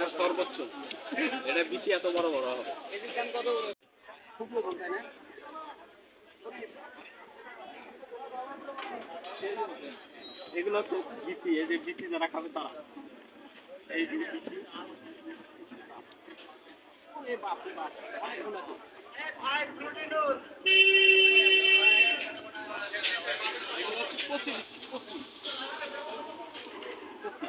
এটা সর্বোচ্চ এটা বিচি এত বড় বড় হবে। এগুলো হচ্ছে বিচি, এই যে বিচি যারা খাবে তারা। এই এ বাপ রে বাপ, এগুলো তো। এগুলো হচ্ছে কচি বিচি, কচি। কচি।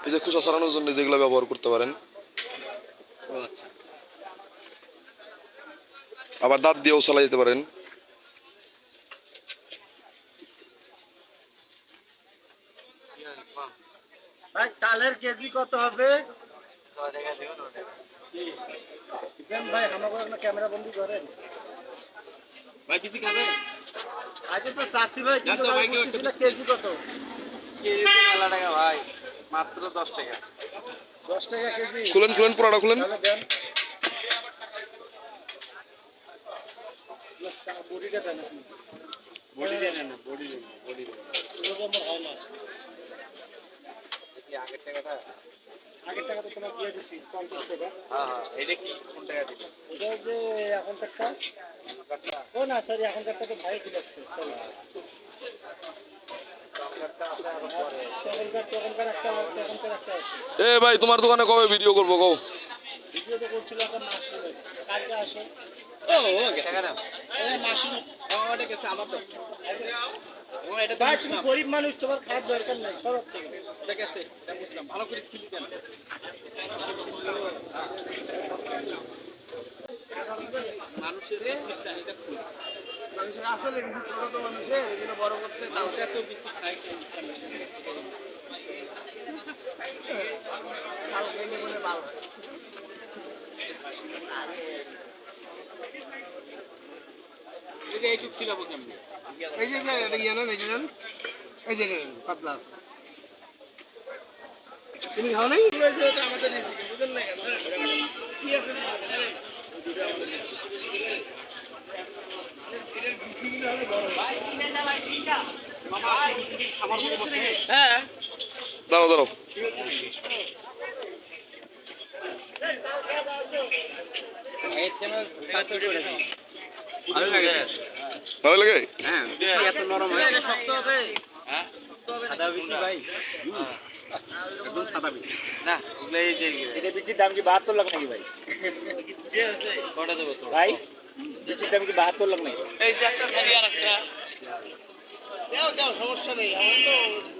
এই যে খোসা ছাড়ানোর জন্য যেগুলো ব্যবহার করতে পারেন। ও আচ্ছা। আবার দাঁত দিয়েও চালাই যেতে পারেন। ভাই তালের কেজি কত হবে? ভাই আমাকে ক্যামেরা বন্দি করেন। ভাই তো চাচ্ছি ভাই কিন্তু কেজি কত? মেলা টাকা ভাই। মাত্র দশ টাকা। দশ টাকা কেজি। খুলেন খুলেন পুরাটা খুলেন। তাহলে দেন। না, চা- বড়িটা দেন বডি দেন না বডি দেন বডি দেন আমার হয় না। দেখি আগের টাকাটা? আগের টাকা তো তোমার দিয়ে দিছি পঞ্চাশ টাকা। হ্যাঁ হ্যাঁ এটা কি? কোন টাকা এটা যে এখনকারটা? ও না সরি এখনকারটা তো ভাই দিল সরি এ ভাই, তোমার দোকানে কবে ভিডিও করব কও? গরিব মানুষ তোমার খাওয়ার দরকার নাই সরব থেকে ভালো করে খিলি দেন মানুষের মানুষের আসলে ছোট তো মানুষের এই জন্য বড় করতে মানুষের তো বেশি এইটুক ছিল কেমনি এই যে ইয়ে নেন এই যে নেন। এই যে নেন পাতলা আছে। তুমি খাও নাই? আমাদের বুঝলেন না কি আছে হ্যাঁ। দাঁড়াও দাঁড়াও। ভালো লাগে? ভালো লাগে হ্যাঁ এত নরম হয় শক্ত হবে। হ্যাঁ? সাদা বিচি ভাই। একদম সাদা বিচি না ওগুলো এই যে এটা বিচির দাম কি বাহাত্তর লাখ নাকি ভাই? কটা দেবো তো ভাই বিচির দাম কি বাহাত্তর লাখ নাকি? এই যে একটা খালি আর একটা দাও দাও সমস্যা নেই। আমার তো করতে